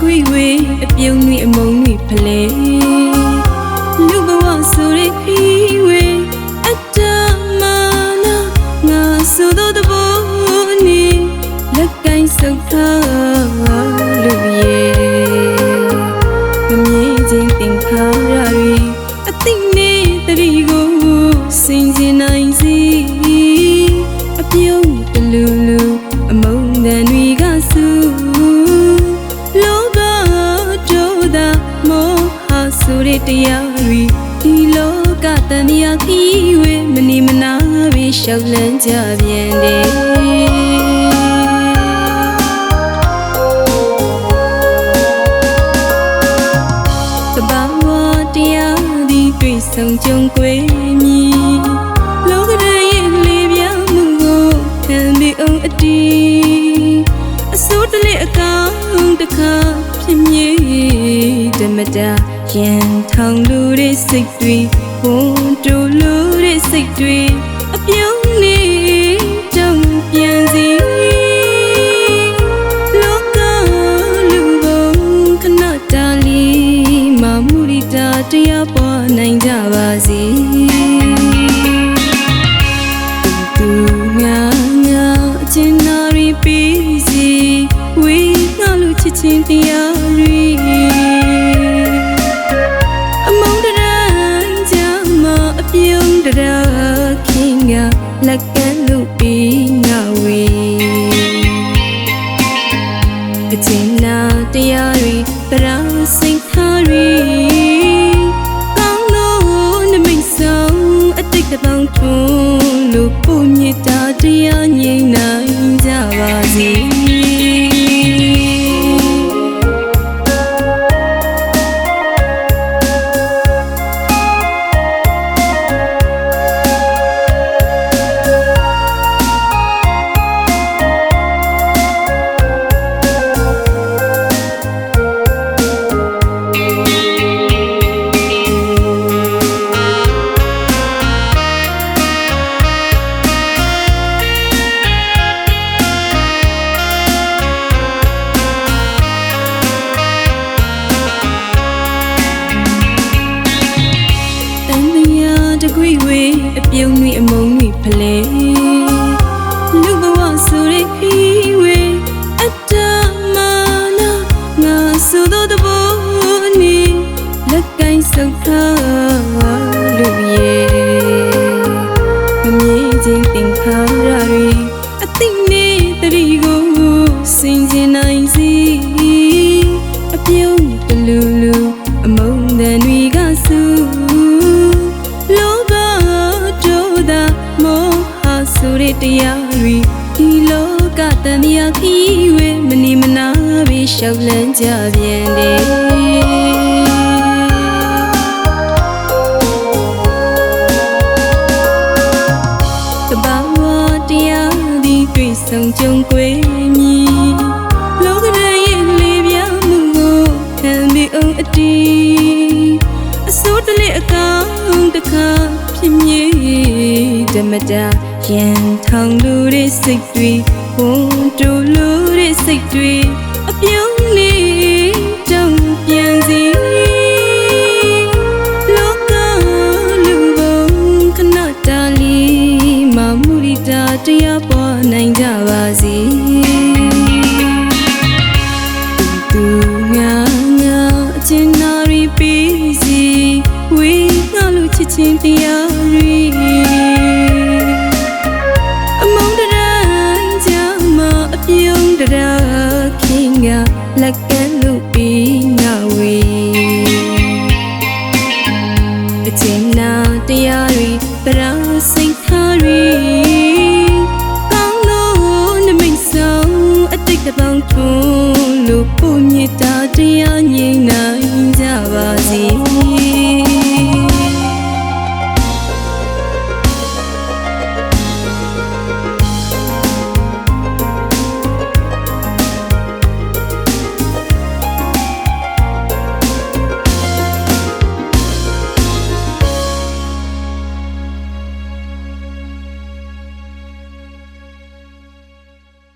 ကွေဝေးအပြုံးတွေအမုံတွေဖလဲလူဘဝဆိုရခီဝေးအတ္တမနာငါဆိုသောတဘောနေလက်ကင်ဆုပ်ထားလူရဲ့မမြင်ချင်းတင်ခါရရီအသိနဲ့တရီကိုစင်စင်နိုင်စီအပြုံးတလူလူအမုံ တဲ့တရားတွေဒီလောကတန်မြာခီးဝဲမနေမနာပဲရှောက်လန်းကြပြန်တယ်တဘာဝတရားဒီတွေ့ဆုံကြုံကွယ်မြည်လောကရဲ့လေးပြမှုကိုခံပြီးအောင်အတီးအစိုးတလေအကောင်တခါဖြစ်မြေဓမ္မတာ ရန်ထောင်လူတဲ့စိတ်တွေဝန်တူလူတဲ့စိတ်တွေအပြုံးနေတုံ့ပြန်စီလောကလူဘုံခဏတာလီမမူရီတာတရားပေါ်နိုင်ကြပါစေသူငါငါအကျဉ်းနာရီပြီးစီဝေးငါလူချစ်ချင်းတရားရီ လက်ကလူပြီးငါဝေးအကျဉ်းနာတရားရီပရာစိ ပြုံးတွေအမုံတွေဖလဲလူဘဝဆိုတဲ့ခီးဝေးအတ္တမနာငါဆိုသောတဘောနေလက်ကင်ဆုပ်ထားလူရဲ့မမြင်ချင်းတင်ခါရရီအသိနဲ့တရီကိုစင်စင်နိုင်စီအပြုံး မြာခီးဝဲမနေမနာပဲရှောက်လန်းကြပြန်တယ်တဘာဝတရားဒီတွေ့ဆုံကြုံကွယ်မြည်လောကရဲ့လေးပြမှုကိုခံပြီးအောင်အတီးအစိုးတလေအကောင်တခါဖြစ်မြေဓမ္မတာရန်ထောင်လူတဲ့စိတ်တွေ ဝန်တူလူတဲ့စိတ်တွေအပြုံးနေတုံ့ပြန်စီလောကလူဘုံခဏတာလီမမူရီတာတရားပေါ်နိုင်ကြပါစေသူငါငါအကျဉ်းနာရီပြီးစီဝေးငါလူချစ်ချင်းတရား န